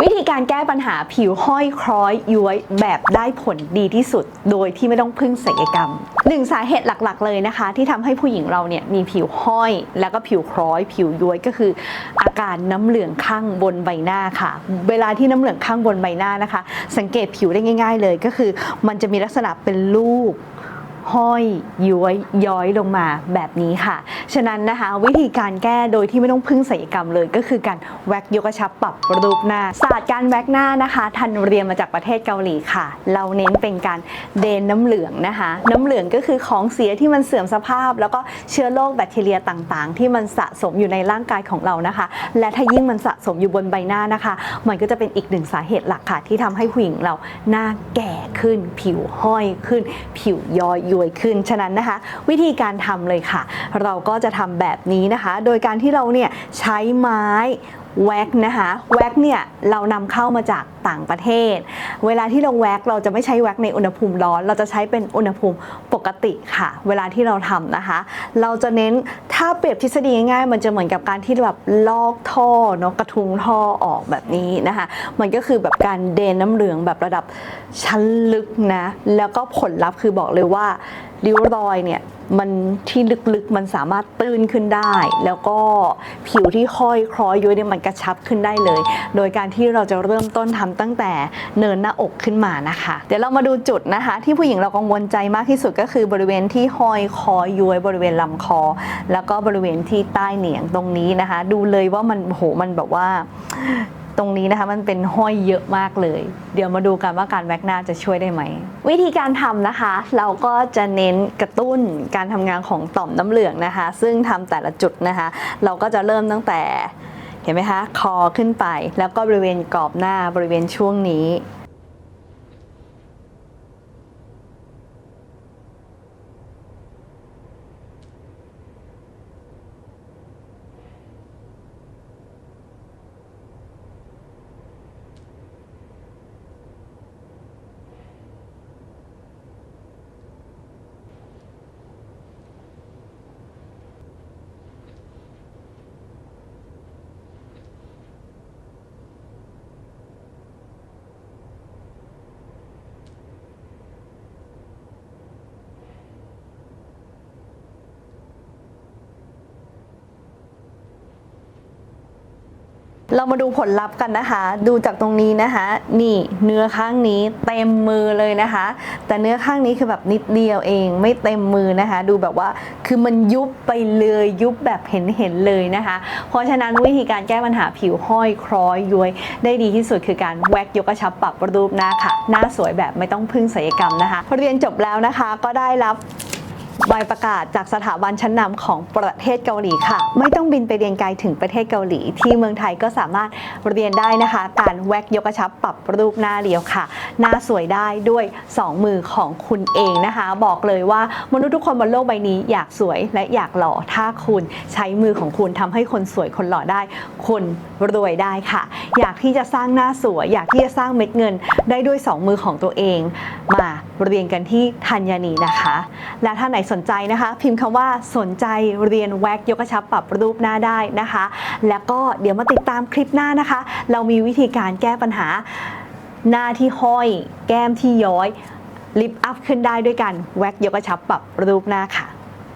วิธีการแก้ปัญหาผิวห้อยคล้อยย้วยแบบได้ผลดีที่สุด โดยที่ไม่ต้องพึ่งศัลยกรรมหนึ่งสาเหตุหลักๆเลยนะคะ ที่ทำให้ผู้หญิงเราเนี่ยมีผิวห้อย แล้วก็ผิวคล้อย ผิวย้วยก็คือ อาการน้ำเหลืองข้างบนใบหน้าค่ะ เวลาที่น้ำเหลืองข้างบนใบหน้านะคะ สังเกตผิวได้ง่าย ๆ เลยก็คือ มันจะมีลักษณะเป็นลูก ห้อยย้วยย้อยลงมาแบบนี้ค่ะ ฉะนั้นนะคะวิธีการแก้โดยที่ไม่ต้องพึ่งศัลยกรรมเลยก็คือการแว็กยกกระชับปรับรูปหน้าศาสตร์การแว็กหน้านะคะทันเรียนมาจากประเทศเกาหลีค่ะ เราเน้นเป็นการเดนน้ำเหลืองนะคะ น้ำเหลืองก็คือของเสียที่มันเสื่อมสภาพ แล้วก็เชื้อโรคแบคทีเรียต่างๆ ที่มันสะสมอยู่ในร่างกายของเรานะคะ และถ้ายิ่งมันสะสมอยู่บนใบหน้านะคะ มันก็จะเป็นอีกหนึ่งสาเหตุหลักค่ะ ที่ทำให้ผู้หญิงเราหน้าแก่ขึ้น ผิวห้อยขึ้น ผิวย้อยวยขึ้น ฉะนั้นนะคะ วิธีการทำเลยค่ะ เราก็จะทำแบบนี้นะคะ โดยการที่เราเนี่ยใช้ไม้ แว็กนะคะแว็กเนี่ยเรานำเข้ามาจากต่างประเทศ เวลาที่เราแว็กเราจะไม่ใช้แว็กในอุณหภูมิร้อน เราจะใช้เป็นอุณหภูมิปกติค่ะ เวลาที่เราทำนะคะ เราจะเน้นถ้าเปรียบทฤษฎีง่ายๆ มันจะเหมือนกับการที่แบบลอกท่อเนาะกระทุงท่อออกแบบนี้นะคะ มันก็คือแบบการเดนน้ำเหลืองแบบระดับชั้นลึกนะแล้วก็ผลลัพธ์คือบอกเลยว่า ริ้วรอยเนี่ยมันที่ลึกๆมันสามารถตื้นขึ้นได้ แล้วก็ผิวที่ค่อยคล้อยย้วยเนี่ยมันกระชับขึ้นได้เลย โดยการที่เราจะเริ่มต้นทำตั้งแต่เนินหน้าอกขึ้นมานะคะ เดี๋ยวเรามาดูจุดนะคะ ที่ผู้หญิงเรากังวลใจมากที่สุดก็คือบริเวณที่ห้อยคอย้วยบริเวณลำคอ แล้วก็บริเวณที่ใต้เหนียงตรงนี้นะคะ ดูเลยว่ามันโหมันแบบว่า ตรงนี้นะคะมันเป็นห้อยเยอะมากเลย เดี๋ยวมาดูกันว่าการแว็กหน้าจะช่วยได้ไหม วิธีการทำนะคะ เราก็จะเน้นกระตุ้นการทำงานของต่อมน้ำเหลืองนะคะ ซึ่งทำแต่ละจุดนะคะ เราก็จะเริ่มตั้งแต่เห็นไหมคะ คอขึ้นไป แล้วก็บริเวณกรอบหน้าบริเวณช่วงนี้ เรามาดูผลลัพธ์กันนะคะ ดูจากตรงนี้นะคะ นี่เนื้อข้างนี้เต็มมือเลยนะคะ แต่เนื้อข้างนี้คือแบบนิดเดียวเอง ไม่เต็มมือนะคะ ดูแบบว่าคือมันยุบไปเลยยุบแบบเห็นเห็นเลยนะคะ เพราะฉะนั้นวิธีการแก้ปัญหาผิวห้อยคล้อยย้วย ได้ดีที่สุดคือการแวกยกกระชับปรับรูปหน้าค่ะ หน้าสวยแบบไม่ต้องพึ่งศัลยกรรมนะคะ เรียนจบแล้วนะคะก็ได้รับ ใบประกาศจากสถาบันชั้นนำของประเทศเกาหลีค่ะ ไม่ต้องบินไปเรียนไกลถึงประเทศเกาหลี ที่เมืองไทยก็สามารถเรียนได้นะคะ การแว็กยกกระชับปรับรูปหน้าเรียวค่ะ หน้าสวยได้ด้วย 2 มือของคุณเองนะคะ บอกเลยว่ามนุษย์ทุกคนบนโลกใบนี้อยากสวยและอยากหล่อถ้าคุณใช้มือของคุณทำให้คนสวยคนหล่อได้ คนรวยได้ค่ะ อยากที่จะสร้างหน้าสวย อยากที่จะสร้างเม็ดเงินได้ด้วย 2 มือของตัวเองมา เรียนกันที่ธัญนีนะคะ และถ้าไหนสนใจนะคะ พิมพ์คำว่าสนใจเรียนแว็กยกกระชับปรับรูปหน้าได้นะคะ แล้วก็เดี๋ยวมาติดตามคลิปหน้านะคะ เรามีวิธีการแก้ปัญหาหน้าที่ห้อย แก้มที่ย้อยลิฟอัพขึ้นได้ด้วยกันแว็กยกกระชับปรับรูปหน้าค่ะ